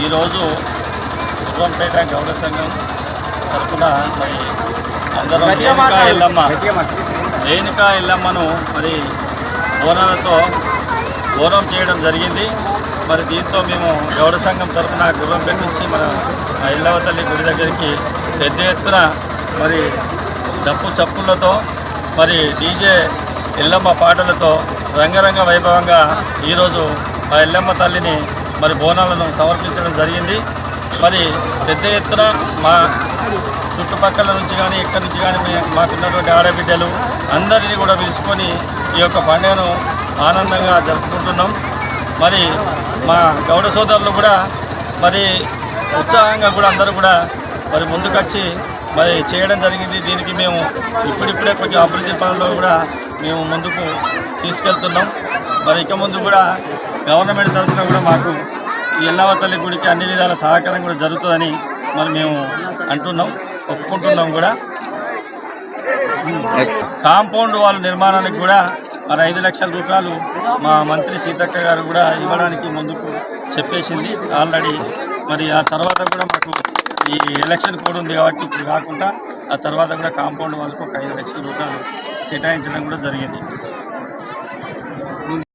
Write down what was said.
ఈరోజు గుర్రంపేట గౌడ సంఘం తరఫున మరి అందరం రేణుకా ఎల్లమ్మ రేణుకా ఎల్లమ్మను మరి బోనాలతో బోనం చేయడం జరిగింది. మరి దీంతో మేము గౌడ సంఘం తరఫున గుర్రంపేట నుంచి మన ఆ ఎల్లవ తల్లి గుడి దగ్గరికి పెద్ద ఎత్తున మరి డప్పు చప్పులతో మరి డీజే ఎల్లమ్మ పాటలతో రంగరంగ వైభవంగా ఈరోజు ఆ ఎల్లమ్మ తల్లిని మరి బోనాలను సమర్పించడం జరిగింది. మరి పెద్ద ఎత్తున మా చుట్టుపక్కల నుంచి కానీ ఇక్కడి నుంచి కానీ మాకున్నటువంటి ఆడబిడ్డలు అందరినీ కూడా పిలుచుకొని ఈ యొక్క పండుగను ఆనందంగా జరుపుకుంటున్నాం. మరి మా గౌడ సోదరులు కూడా మరి ఉత్సాహంగా కూడా అందరూ కూడా మరి ముందుకొచ్చి మరి చేయడం జరిగింది. దీనికి మేము ఇప్పుడిప్పుడే కొంచెం అభివృద్ధి పనుల్లో కూడా మేము ముందుకు తీసుకెళ్తున్నాం. మరి ఇక ముందు కూడా గవర్నమెంట్ తరఫున కూడా మాకు ఎల్లవ తల్లి గుడికి అన్ని విధాల సహకారం కూడా జరుగుతుందని మరి మేము అంటున్నాం ఒప్పుకుంటున్నాం కూడా. కాంపౌండ్ వాళ్ళ నిర్మాణానికి కూడా మరి ఐదు లక్షల రూపాయలు మా మంత్రి సీతక్క గారు కూడా ఇవ్వడానికి ముందుకు చెప్పేసింది. ఆల్రెడీ మరి ఆ తర్వాత కూడా మాకు ఈ ఎలక్షన్ కోడ్ ఉంది కాబట్టి ఇప్పుడు కాకుండా ఆ తర్వాత కూడా కాంపౌండ్ వాళ్ళకు ఒక ఐదు లక్షల రూపాయలు కేటాయించడం కూడా జరిగింది.